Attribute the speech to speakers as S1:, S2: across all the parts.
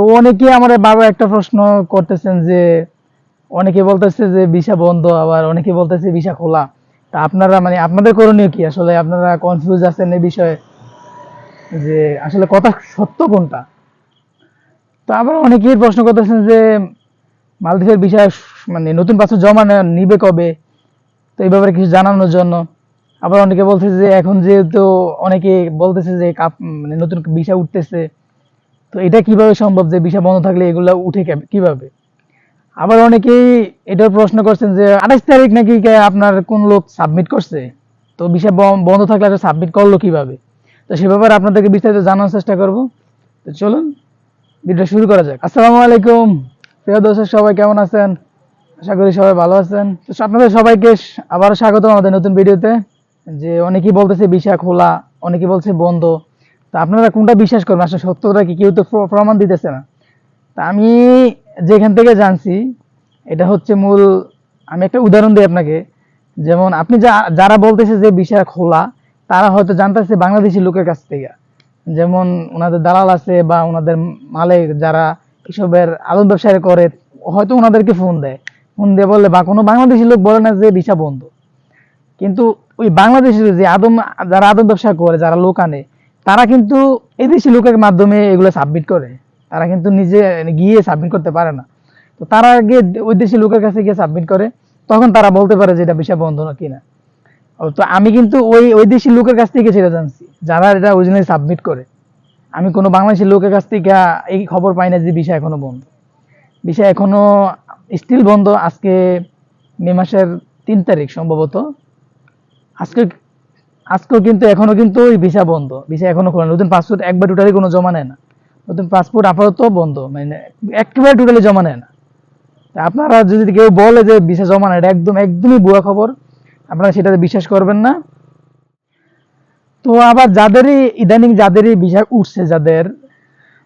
S1: তো অনেকে আমার বাবা একটা প্রশ্ন করতেছেন যে, অনেকে বলতেছে যে ভিসা বন্ধ, আবার অনেকে বলতেছে ভিসা খোলা। তা আপনারা মানে আপনাদের করণীয় কি? আসলে আপনারা কনফিউজ আছেন এই বিষয়ে, যে আসলে কথা সত্য কোনটা? তো আবার অনেকেই প্রশ্ন করতেছেন যে, মালদ্বীপের বিষয় মানে নতুন পাসপোর্ট জমা নিবে কবে? তো এই ব্যাপারে কিছু জানানোর জন্য। আবার অনেকে বলছে যে, এখন যেহেতু অনেকে বলতেছে যে, কাপ মানে নতুন ভিসা উঠতেছে তো এটা কীভাবে সম্ভব যে ভিসা বন্ধ থাকলে এগুলো উঠে কীভাবে? আবার অনেকেই এটার প্রশ্ন করছেন যে, আঠাশ তারিখ নাকি আপনার কোন লোক সাবমিট করছে? তো ভিসা ব- বন্ধ থাকলে এটা সাবমিট করল কীভাবে? তো সে ব্যাপারে আপনাদেরকে বিস্তারিত জানার চেষ্টা করব। তো চলুন ভিডিও শুরু করা যাক। আসসালামু আলাইকুম। প্রিয় দর্শক, সবাই কেমন আছেন? আশা করি সবাই ভালো আছেন। তো আপনাদের সবাইকে আবারও স্বাগত আমাদের নতুন ভিডিওতে। যে অনেকেই বলতেছে ভিসা খোলা অনেকে বলছে বন্ধ। তো আপনারা কোনটা বিশ্বাস করবেন? আসলে সত্যটা কি? কেউ তো প্রমাণ দিতেছে না। তা আমি যেখান থেকে জানছি, এটা হচ্ছে মূল, আমি একটা উদাহরণ দিই আপনাকে। যেমন আপনি যা, যারা বলতেছে যে ভিসা খোলা, তারা হয়তো জানতেছে বাংলাদেশি লোকের কাছ থেকে। যেমন ওনাদের দালাল আছে বা ওনাদের মালিক যারা এসবের আলম ব্যবসা করে, হয়তো ওনাদেরকে ফোন দেয়। ফোন দিয়ে বললে, বা কোনো বাংলাদেশি লোক বলে না যে ভিসা বন্ধ। কিন্তু ওই বাংলাদেশের যে আদম, যারা আদম ব্যবসা করে, যারা লোক আনে তারা কিন্তু এদেশি লোকের মাধ্যমে এগুলো সাবমিট করে। তারা কিন্তু নিজে গিয়ে সাবমিট করতে পারে না। তো তারা আগে ওই দেশি লোকের কাছে গিয়ে সাবমিট করে, তখন তারা বলতে পারে যে এটা বিষয় বন্ধ না কিনা। তো আমি কিন্তু ওই ওই দেশি লোকের কাছ থেকে সেটা জানছি, যারা এটা অরিজিনালি সাবমিট করে। আমি কোনো বাংলাদেশি লোকের কাছ থেকে এই খবর পাই না যে বিষয় এখনও বন্ধ। বিষয় এখনও স্টিল বন্ধ। আজকে মে মাসের তিন তারিখ সম্ভবত। আজকে আজকেও কিন্তু এখনও কিন্তু ওই ভিসা বন্ধ। ভিসা এখনও খোলা নতুন পাসপোর্ট একবার টোটালি কোনো জমা নেয় না। নতুন পাসপোর্ট আপাতত বন্ধ। মানে একেবারে টোটালি জমা নেয় না। আপনারা যদি কেউ বলে যে ভিসা জমা নেয়, এটা একদম, একদমই ভুয়া খবর। আপনারা সেটাতে বিশ্বাস করবেন না। তো আবার যাদেরই, ইদানিং যাদেরই ভিসা উঠছে, যাদের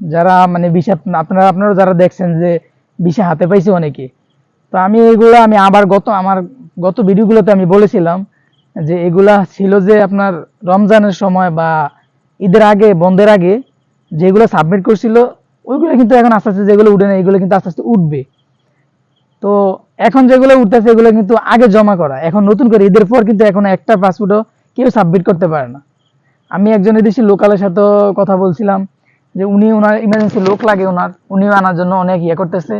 S1: যারা মানে ভিসা, আপনারা আপনারা যারা দেখছেন যে ভিসা হাতে পাইছে অনেকে, তো আমি এগুলো আমি আবার গত, আমার গত ভিডিওগুলোতে আমি বলেছিলাম যে এগুলা ছিল যে আপনার রমজানের সময় বা ঈদের আগে, বন্ধের আগে যেগুলো সাবমিট করছিল, ওইগুলো কিন্তু এখন আস্তে আস্তে যেগুলো উঠে না এগুলো কিন্তু আস্তে আস্তে উঠবে। তো এখন যেগুলো উঠতেছে, এগুলো কিন্তু আগে জমা করা। এখন নতুন করে ঈদের পর কিন্তু এখন একটা পাসপোর্টও কেউ সাবমিট করতে পারে না। আমি একজন এদেশি লোকালের সাথে কথা বলছিলাম যে উনি ওনার ইমার্জেন্সি লোক লাগে ওনার, উনিও আনার জন্য অনেক ইয়ে করতেছে।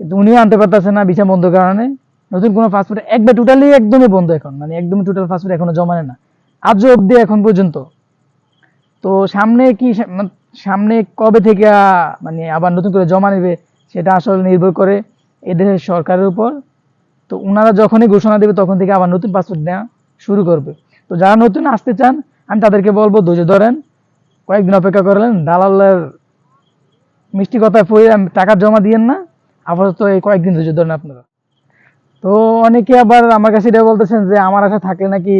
S1: কিন্তু উনিও আনতে পারতেছে না ভিসা বন্ধ কারণে। নতুন কোনো পাসপোর্ট একবার টোটালি একদমই বন্ধ এখন। মানে একদমই টোটাল পাসপোর্ট এখনও জমা নেয় না। আজও অব্দি এখন পর্যন্ত। তো সামনে কি মানে সামনে কবে থেকে মানে আবার নতুন করে জমা নেবে, সেটা আসলে নির্ভর করে এদেশের সরকারের উপর। তো ওনারা যখনই ঘোষণা দেবে, তখন থেকে আবার নতুন পাসপোর্ট নেওয়া শুরু করবে। তো যারা নতুন আসতে চান, আমি তাদেরকে বলব, ধৈর্য ধরেন। কয়েকদিন অপেক্ষা করলেন, দালালের মিষ্টি কথা পড়ে টাকা জমা দিয়েন না। আপাতত এই কয়েকদিন ধৈর্য ধরেন আপনারা। তো অনেকে আবার আমার কাছে এটা বলতেছেন যে, আমার আশা থাকলে নাকি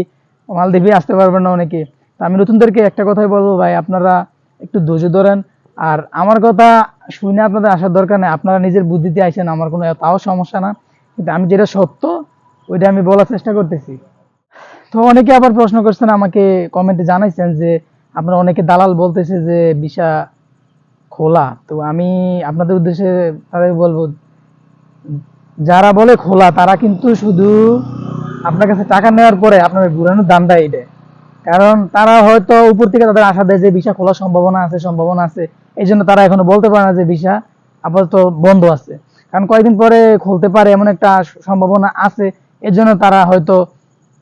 S1: মালদ্বীপে আসতে পারবেন না অনেকে। তা আমি নতুনদেরকে একটা কথাই বলব, ভাই, আপনারা একটু ধৈর্য ধরেন। আর আমার কথা শুনে আপনাদের আসার দরকার নেই। আপনারা নিজের বুদ্ধিতে আইসেন, আমার কোনো তাও সমস্যা না। কিন্তু আমি যেটা সত্য, ওইটা আমি বলার চেষ্টা করতেছি। তো অনেকে আবার প্রশ্ন করছেন, আমাকে কমেন্টে জানাইছেন যে, আপনারা অনেকে দালাল বলতেছে যে, ভিসা খোলা। তো আমি আপনাদের উদ্দেশ্যে তাদের বলব যারা বলে খোলা, তারা কিন্তু শুধু আপনার কাছে টাকা নেওয়ার পরে আপনার ঘুরানোর দামটা দেয় কারণ তারা হয়তো উপর থেকে তাদের আশা দেয় যে ভিসা খোলার সম্ভাবনা আছে সম্ভাবনা আছে। এই জন্য তারা এখনও বলতে পারে না যে ভিসা আপাতত বন্ধ আছে। কারণ কয়েকদিন পরে খুলতে পারে এমন একটা সম্ভাবনা আছে। এর জন্য তারা হয়তো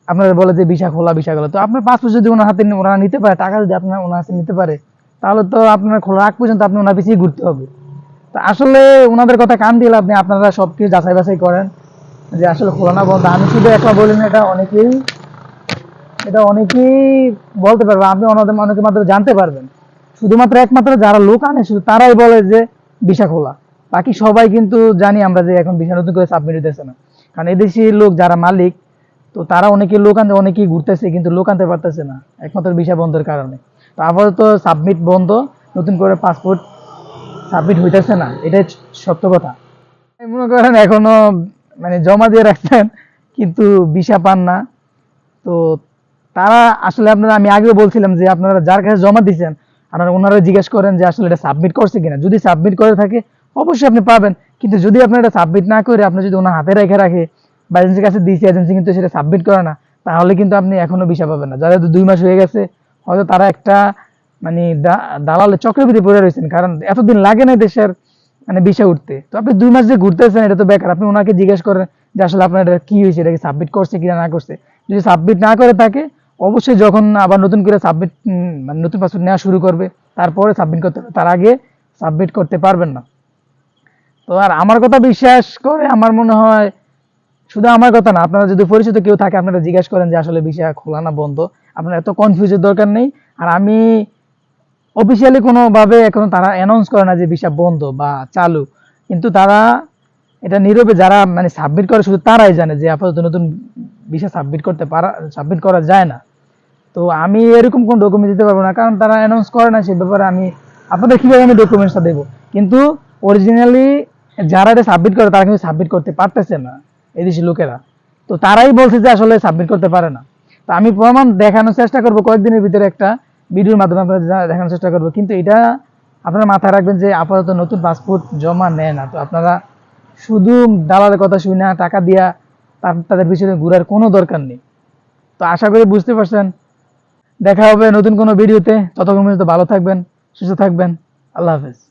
S1: আপনাদের বলে যে ভিসা খোলা, ভিসা গেলো তো আপনার পাসপোর্ট যদি ওনার হাতে ওনারা নিতে পারে, টাকা যদি আপনার ওনার হাতে নিতে পারে, তাহলে তো আপনার খোলা আগ পর্যন্ত আপনি ওনার পিছিয়ে ঘুরতে হবে। তো আসলে ওনাদের কথা কান দিলে আপনি আপনারা সব কিছু যাচাই বাছাই করেন যে আসলে খোলা না বন্ধ। আমি শুধু একলা বলি না, এটা অনেকেই এটা অনেকেই বলতে পারবে, আপনি ওনাদের অনেকের মাধ্যমে জানতে পারবেন। শুধুমাত্র একমাত্র যারা লোক আনে, শুধু তারাই বলে যে ভিসা খোলা। বাকি সবাই কিন্তু জানি আমরা যে এখন ভিসা নতুন করে সাবমিট হইতেছে না। কারণ এদেশি লোক যারা মালিক, তো তারা অনেকে লোক আনতে অনেকেই ঘুরতেছে, কিন্তু লোক আনতে পারতেছে না, একমাত্র ভিসা বন্ধের কারণে। তো আপাতত সাবমিট বন্ধ, নতুন করে পাসপোর্ট সাবমিট হইতেছে না, এটাই সত্য কথা। মনে করেন এখনও মানে জমা দিয়ে রাখছেন কিন্তু ভিসা পান না। তো তারা আসলে আপনারা, আমি আগেও বলছিলাম যে আপনারা যার কাছে জমা দিচ্ছেন আপনারা ওনারা জিজ্ঞেস করেন যে আসলে এটা সাবমিট করছে কিনা। যদি সাবমিট করে থাকে, অবশ্যই আপনি পাবেন। কিন্তু যদি আপনি এটা সাবমিট না করে, আপনি যদি ওনার হাতে রেখে রাখে, বা এজেন্সির কাছে দিয়েছে, এজেন্সি কিন্তু সেটা সাবমিট করে না, তাহলে কিন্তু আপনি এখনও ভিসা পাবেন না। যাদের দুই মাস হয়ে গেছে, হয়তো তারা একটা মানে দা- দালালের চক্রবৃদ্ধি পড়ে রয়েছেন, কারণ এতদিন লাগে না দেশের মানে ভিসা উঠতে। তো আপনি দুই মাস যে ঘুরতেছেন, এটা তো বেকার। আপনি ওনাকে জিজ্ঞেস করেন যে আসলে আপনার এটা কি হয়েছে এটাকে সাবমিট করছে কিনা, না করছে? যদি সাবমিট না করে থাকে, অবশ্যই যখন আবার নতুন করে সাবমিট মানে নতুন পাসপোর্ট নেওয়া শুরু করবে, তারপরে সাবমিট করতে হবে। তার আগে সাবমিট করতে পারবেন না। তো আর আমার কথা বিশ্বাস করে আমার মনে হয়, শুধু আমার কথা না, আপনারা যদি পরিচিত কেউ থাকে, আপনারা জিজ্ঞাসা করেন যে আসলে বিষয় খোলা না, বন্ধ। আপনার এত কনফিউজের দরকার নেই। আর আমি অফিসিয়ালি কোনোভাবে এখনও তারা অ্যানাউন্স করে না যে ভিসা বন্ধ বা চালু। কিন্তু তারা এটা নীরবে যারা মানে সাবমিট করে, শুধু তারাই জানে যে আপাতত নতুন ভিসা সাবমিট করতে পারা সাবমিট করা যায় না। তো আমি এরকম কোন ডকুমেন্ট দিতে পারব না, কারণ তারা অ্যানাউন্স করে না সে ব্যাপারে আমি আপনাদের কীভাবে আমি ডকুমেন্টসটা দেবো? কিন্তু অরিজিনালি যারা এটা সাবমিট করে, তারা কিন্তু সাবমিট করতে পারতেছে না এদেশি লোকেরা। তো তারাই বলছে যে আসলে সাবমিট করতে পারে না। তো আমি প্রমাণ দেখানোর চেষ্টা করব কয়েকদিনের ভিতরে একটা ভিডিওর মাধ্যমে আপনাদের দেখানোর চেষ্টা করব। কিন্তু এটা আপনারা মাথায় রাখবেন যে আপাতত নতুন পাসপোর্ট জমা নেয় না। তো আপনারা শুধু দালালের কথা শুনে টাকা দিয়া তার- তাদের পিছনে ঘুরার কোনো দরকার নেই। তো আশা করি বুঝতে পারছেন। দেখা হবে নতুন কোনো ভিডিওতে। ততক্ষণ পর্যন্ত ভালো থাকবেন, সুস্থ থাকবেন। আল্লাহ হাফেজ।